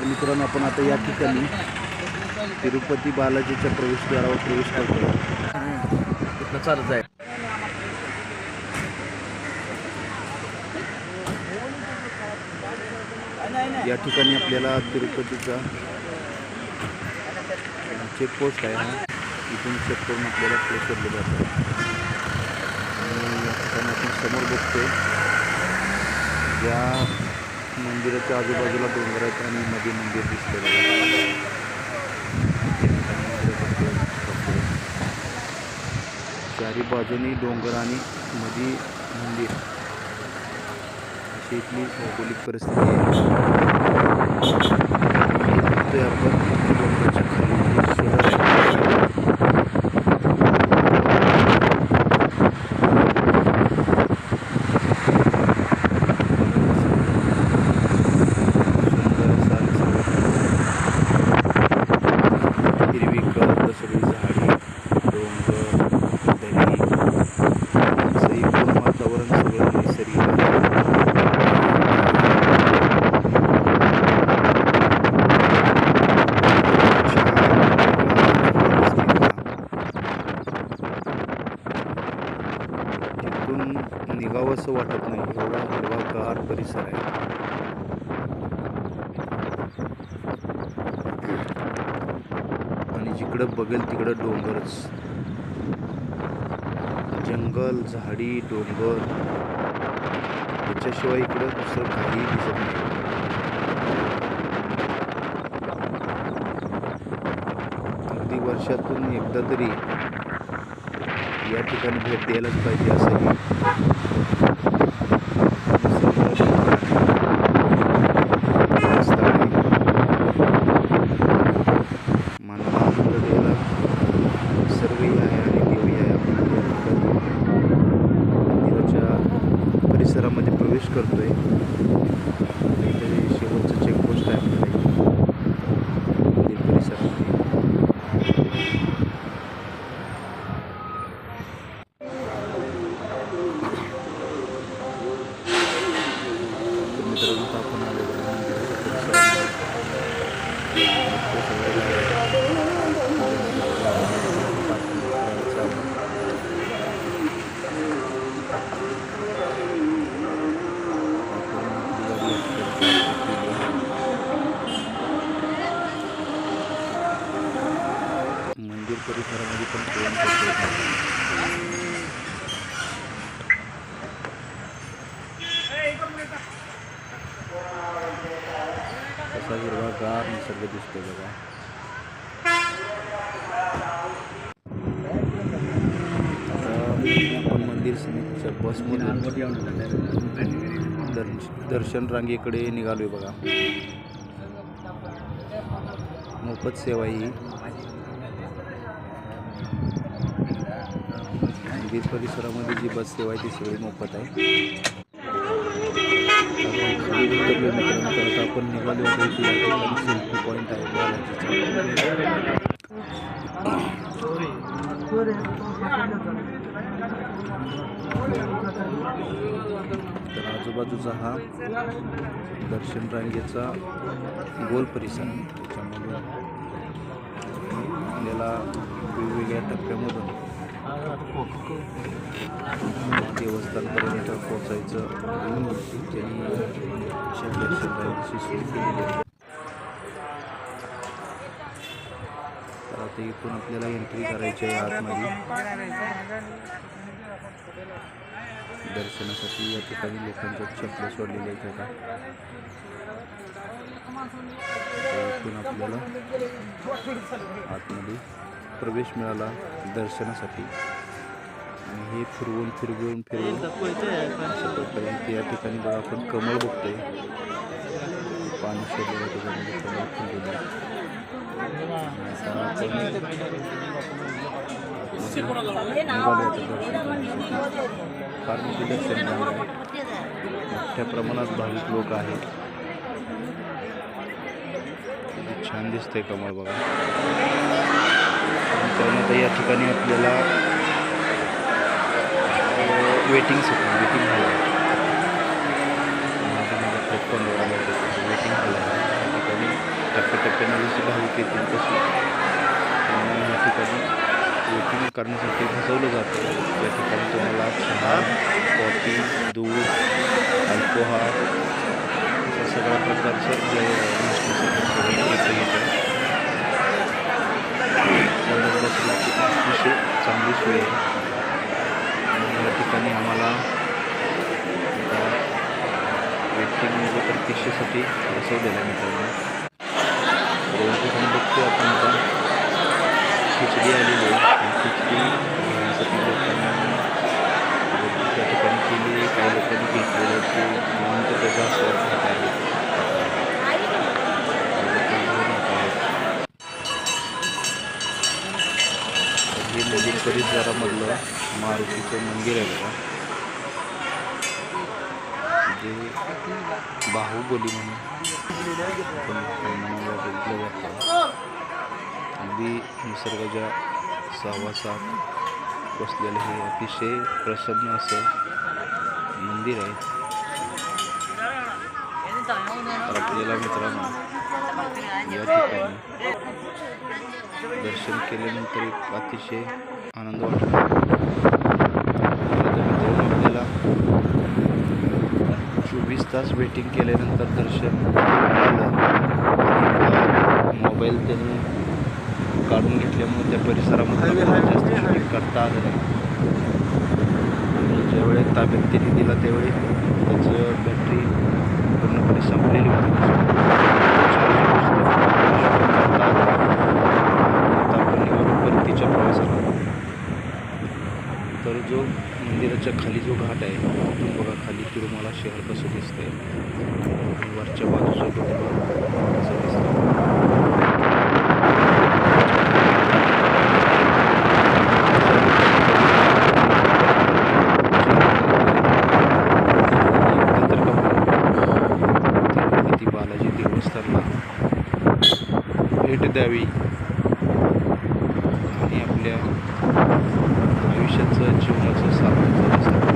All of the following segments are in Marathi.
तर मित्रांनो आपण आता या ठिकाणी तिरुपती बालाजीच्या प्रवेशद्वारावर प्रवेश करतो तिथनं चालत आहे या ठिकाणी आपल्याला तिरुपतीचा चेकपोस्ट आहे. हा इथून चेक करून आपल्याला पुढे केलं जातं. आणि या ठिकाणी आपण समोर बघतो या मंदिराच्या आजूबाजूला डोंगर आहेत आणि मध्ये मंदिर दिसलेलं चारी बाजूनी डोंगर आणि मध्ये मंदिर. अशी इथली भौगोलिक परिस्थिती आहे. आपण डोंगराच्या खाली जे शहर आहे सुंदर असा निसर्ग. हिरवीगार सगळी झाडी डोंगर दरी असं एकूण वातावरण सगळं नैसर्गिक आहे तिथून निघावंसं वाटत नाही. एवढा हिरवागार परिसर आहे. आणि जिकडं बघेल तिकडं डोंगरच. जंगल झाडी डोंगर. त्याच्याशिवाय इकडं दुसरं काही दिसत नाही. अगदी वर्षातून एकदा तरी या ठिकाणी भेट द्यायलाच पाहिजे असं ही स्थळ आहे. मानवाला आनंद द्यायला सर्वही आहे आणि देवही आहे आपण या ठिकाणी मंदिराच्या परिसरामध्ये प्रवेश करतोय इथे शेवटचं चेकपोस्ट आहे आपल्याला इथे. मंदिर परिसरामध्ये तर मित्रांनो आता आपण आलेलो आहे मंदिराच्या परिसरामध्ये. इथे सगळे मंदिर परिसरामध्ये पण जेवण कसा हिरवागार निसर्ग दिसतो बघा. आपण मंदिर समितीच्या बसमधून दर्श दर्शन रांगेकडे निघालोय बघा. मोफत सेवा ही. मंदिर परिसरामध्ये जी बस सेवा आहे ती सगळी मोफत आहे. आपण निघालो होतो सेल्फी पॉईंट आहे तर आजूबाजूचा हा दर्शन रांगेचा गोल परिसर त्याच्यामध्ये आपल्याला वेगवेगळ्या टप्प्यामधून देवस्थानपर्यंत पोहोचायचं. त्यांनी तर आता इथून आपल्याला एंट्री करायची आहे आतमध्ये. दर्शनासाठी या ठिकाणी लोकांच्या चपल्या सोडलेल्या आहेत आता. इथून आपल्याला आतमध्ये प्रवेश मिळाला दर्शनासाठी. आणि हे फिरवून फिरवून फिरवून प्रकारे या ठिकाणी बघा आपण कमळ बघतोय. पाणी सोडलेलं त्याच्यामध्ये कमळ फार दर्शन मोठ्या प्रमाणात भाविक लोक आहेत. छान दिसतंय कमळ बघा. मित्रांनो आता या आपल्याला वेटिंगसाठी वेटिंग हॉल माझ्या वेटिंग हॉल आहे. या ठिकाणी वेटिंग करण्यासाठी फसवलं जातं. या ठिकाणी चहा कॉफ़ी दूध अल्पोहा अशा सगळं येतं. त्यामुळे बसण्याची अतिशय चांगली सोय आहे. या ठिकाणी आम्हाला वेटिंग म्हणजे प्रतीक्षेसाठी बसवलेलं आहे मित्रांनो. या ठिकाणी बघतोय आपण आता खिचडी आलेली आहे. खिचडी घेण्यासाठी लोकांना त्या ठिकाणी केली आहे. काही लोकांनी घेतलेलं आहे. ते निवांत त्याचा आस्वाद घेत आहेत काही लोकं घेऊन येत आहेत. तर जरा मंदिर मारुतीचं मंदिर आहे बघा. जे बाहुबली म्हणून आपण बघितलं जातं. अगदी निसर्गाच्या सहवासात बसलेलं हे अतिशय प्रसन्न असं मंदिर आहे. तर आपल्याला मित्रांनो या ठिकाणी दर्शन केल्यानंतर एक अतिशय वाटतो आपल्याला चोवीस तास वेटिंग केल्यानंतर दर्शन मोबाईल त्यांनी काढून घेतल्यामुळे त्या परिसरामध्ये जास्त शूटिंग करता आलं नाही. आणि ज्यावेळी ताब्यात त्यांनी दिला त्यावेळी त्याचं बॅटरी पूर्णपणे संपलेली होती चार्जिंग shooting करता आलं नाही. आता आपण निघालो परतीच्या प्रवासाला तर जो मंदिराच्या खाली जो घाट आहे तिथून बघा खाली तिरुमाला शहर कसं दिसतंय. आणि वरच्या बाजूचं डोंगर कसं दिसतं बालाजी भेट द्यावी आणि आपल्या आयुष्याचं जीवनाचं सार्थक होण्यासाठी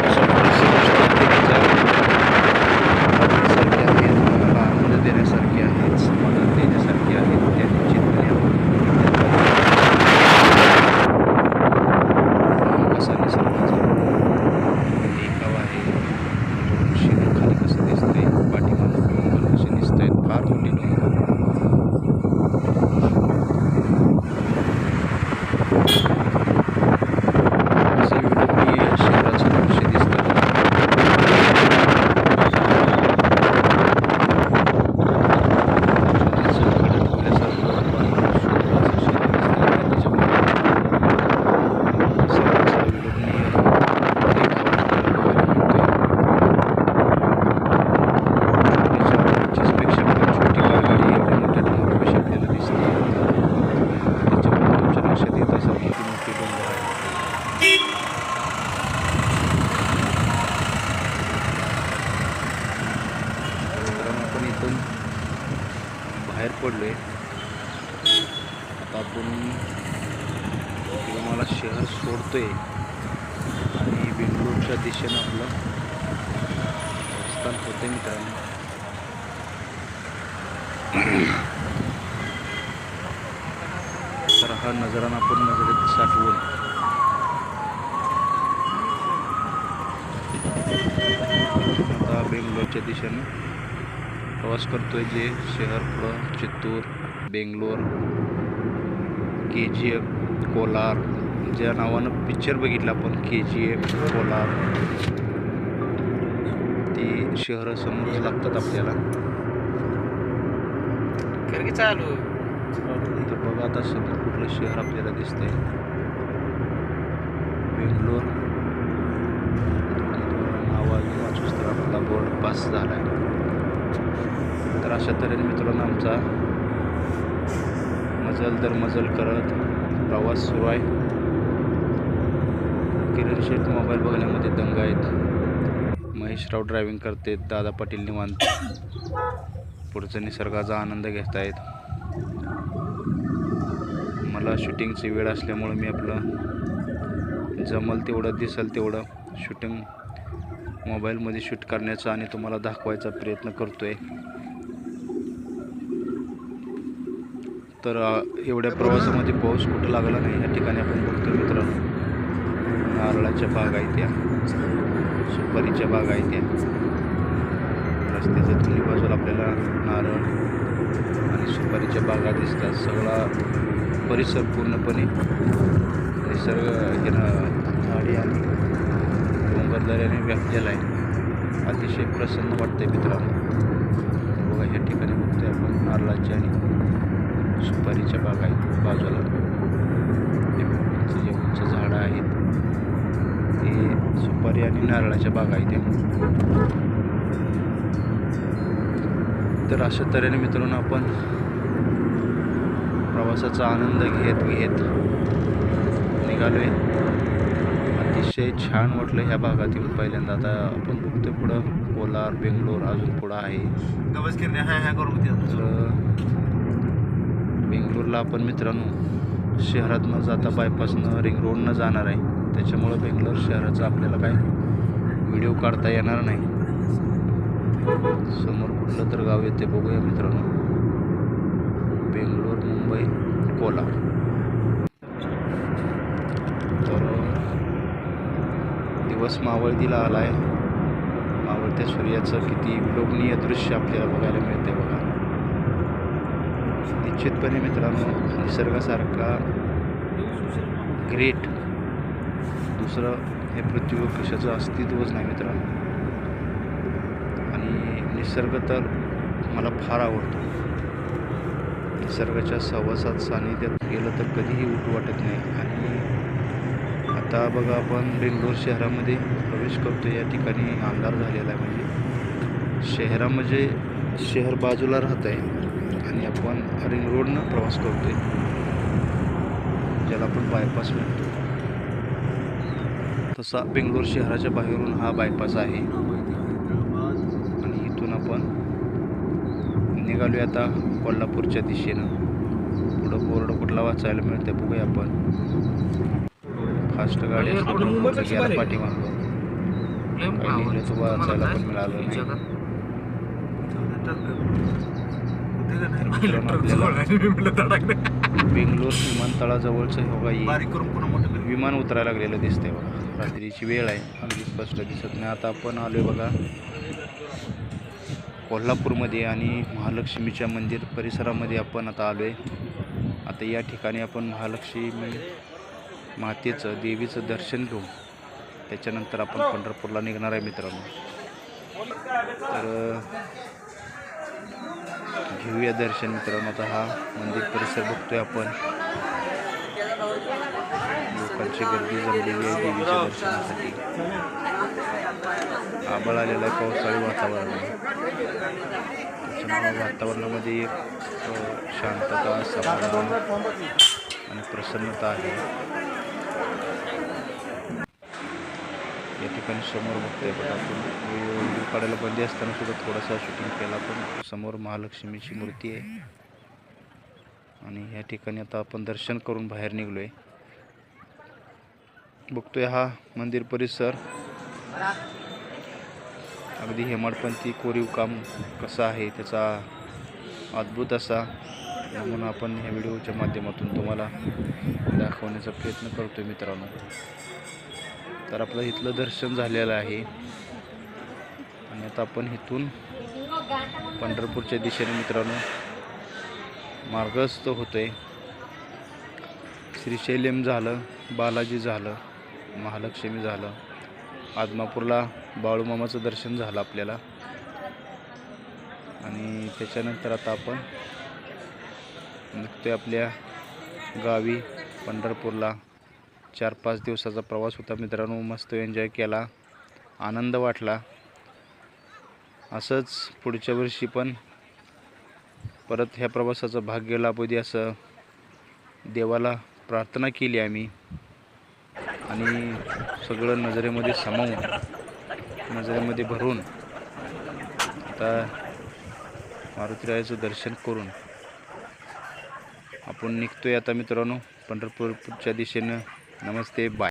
अशा बऱ्याचशा गोष्टी आहेत ज्या आवडण्यासारख्या आहेत मनाला आनंद देण्यासारखे आहेत समाधान देण्यासारखे आहेत त्यांनी चिंतले कसा निसर्गाचा देखावा आहे शिखर खाली कसं दिसतंय पाठीमागं डोंगर कसे दिसत आहेत फार मोठी डोंगर असे विडंबनीय शहराचं दृश्य दिसतं त्याचं घडं ठेवल्यासारखं बाजूला सुंदर असं शहर दिसतंय. त्याच्यामध्ये निसर्गाचा विडंबनीय देखावा आपल्याला बघतोय. त्याच्या पंचवीसपेक्षा पण छोटी कारगाडी एवढ्या मोठ्या डोंगरापाशी आपल्याला दिसते त्याच्यामुळे तुमच्या लक्षात येत असेल किती मोठी डोंगर आहे मित्रांनो आपण इथून बाहेर पडलोय आता आपण मला शहर सोडतोय आणि बेंगलोरच्या दिशेनं आपलं प्रस्थान होते मित्रांनो. तर हा नजराना आपण नजरेत साठवून. आता बेंगलोरच्या दिशेनं प्रवास करतोय जे शहर पुढं Chittoor Bangalore K G F Kolar ज्या नावानं पिक्चर बघितलं आपण के जी एफ कोलार ती शहरं समोरच लागतात आपल्याला. चालू. तर बघा आता समोर कुठलं शहर आपल्याला दिसतंय. बेंगलोर. नाव अजून वाचूच तर आपला बोर्ड पास झाला आहे तर अशा तऱ्हेने मित्रांनो आमचा मजल दर मजल करत प्रवास सुरू आहे. किरण शेठ मोबाईल बघण्यामध्ये दंग आहेत. महेशराव ड्रायव्हिंग करतेत दादा पाटील निवांत. पुढचा निसर्गाचा आनंद घेत आहेत. मला शूटिंगची वेळ असल्यामुळं मी आपलं जमल तेवढं दिसेल तेवढं शूटिंग मोबाईलमध्ये शूट करण्याचा आणि तुम्हाला दाखवायचा प्रयत्न करतो आहे तर एवढ्या प्रवासामध्ये पाऊस कुठं लागला नाही या ठिकाणी आपण बघतो मित्रांनो. नारळाच्या बागा आहेत त्या सुपारीच्या बागा आहेत त्या रस्त्याच्या दोन्ही बाजूला आपल्याला नारळ आणि सुपारीच्या बागा दिसतात. सगळा परिसर पूर्णपणे निसर्ग हे झाडी आणि डोंगरदऱ्याने व्यापलेला आहे. अतिशय प्रसन्न वाटते मित्रांनो. बघा या ठिकाणी बघतोय आपण नारळाच्या आणि सुपारीच्या बागा आहेत बाजूला हे त्यांचे जे उंच झाडं आहेत ते सुपारी आणि नारळाच्या बागा त्या. तर अशा तऱ्हेने मित्रांनो आपण प्रवासाचा आनंद घेत घेत निघालोय. अतिशय छान वाटलं ह्या भागात येऊन पहिल्यांदा. आता आपण बघतोय पुढं कोलार बेंगलोर अजून पुढं आहे. बेंगलोरला आपण मित्रांनो शहरात न जाता बायपासनं रिंग रोडनं जाणार आहे. त्याच्यामुळं बेंगलोर शहराचा आपल्याला काय व्हिडिओ काढता येणार नाही. समोर कुठलं तर गाव येते बघूया मित्रांनो. बेंगलोर मुंबई कोलार तर दिवस मावळतीला आला आहे मावळत्या सूर्याचं किती विलोभनीय दृश्य आपल्याला बघायला मिळते बघा. निश्चितपणे मित्रांनो निसर्गासारखा ग्रेट दुसरं हे पृथ्वीवर कशाचं अस्तित्वच नाही मित्रांनो आणि निसर्ग तर मला फार आवडतो. निसर्गाच्या सहवासात सानिध्यात गेलं तर कधीही उठ वाटत नाही. आणि आता बघा आपण बेंगलोर शहरामध्ये प्रवेश करतो या ठिकाणी अंधार झालेला आहे म्हणजे. शहरामध्ये म्हणजे शहर बाजूला राहत आहे. आणि आपण रिंग रोडनं प्रवास करतो आहे ज्याला आपण बायपास म्हणतो. तसा बेंगलोर शहराच्या बाहेरून हा बायपास आहे. आणि इथून आपण निघालोय आता कोल्हापूरच्या दिशेनं. पुढं बोर्ड कुठला वाचायला मिळते बघूया आपण. फास्ट गाडी असल्यामुळे गेला पाठीमागं. काही वाचायला पण मिळालं नाही. बेंगलोर विमानतळाजवळचं बघा विमान उतरायला लागलेलं दिसतंय बघा. रात्रीची वेळ आहे अगदी स्पष्ट दिसत नाही. आता आपण आलोय बघा कोल्हापूरमध्ये आणि महालक्ष्मीच्या मंदिर परिसरामध्ये आपण आता आलोय. आता या ठिकाणी आपण महालक्ष्मी मातेचं देवीचं दर्शन घेऊ त्याच्यानंतर आपण पंढरपूरला निघणार आहे मित्रांनो. तर घेऊया दर्शन मित्रांनो. आता हा मंदिर परिसर बघतोय आपण. लोकांची गर्दी जमलेली आहे देवीच्या दर्शनासाठी. आबळ आलेला आहे पावसाळी वातावरण आहे त्याच्यामुळे वातावरणामध्ये एक शांतता समाधान आणि प्रसन्नता आहे. या ठिकाणी समोर बघतोय बट आपण. व्हिडिओ काढायला बंदी असताना सुद्धा थोडासा शूटिंग केला पण समोर महालक्ष्मीची मूर्ती आहे. आणि या ठिकाणी आता आपण दर्शन करून बाहेर निघलोय. बघतोय हा मंदिर परिसर. अगदी हेमाडपंथी कोरीव काम कसं आहे त्याचा अद्भुत असा म्हणून आपण ह्या व्हिडिओच्या माध्यमातून तुम्हाला दाखवण्याचा प्रयत्न करतोय मित्रांनो. तर आपलं इथलं दर्शन झालेलं आहे. आणि आता आपण इथून पंढरपूरच्या दिशेने मित्रांनो मार्गस्थ होतोय. श्रीशैल्यम झालं बालाजी झालं महालक्ष्मी झालं. आदमापूरला बाळूमामाचं दर्शन झालं आपल्याला. आणि त्याच्यानंतर आता आपण निघतोय आपल्या गावी पंढरपूरला. चार पाच दिवसाचा प्रवास होता मित्रांनो. मस्त एन्जॉय केला. आनंद वाटला. असंच पुढच्या वर्षी पण परत ह्या प्रवासाचा भाग गेला दे असं देवाला प्रार्थना केली आम्ही. आणि सगळं नजरेमध्ये सामावून नजरेमध्ये भरून आता मारुतीरायाचं दर्शन करून आपण निघतोय आता मित्रांनो पंढरपूरच्या दिशेनं. ನಮಸ್ತೆ ಬಾಯ್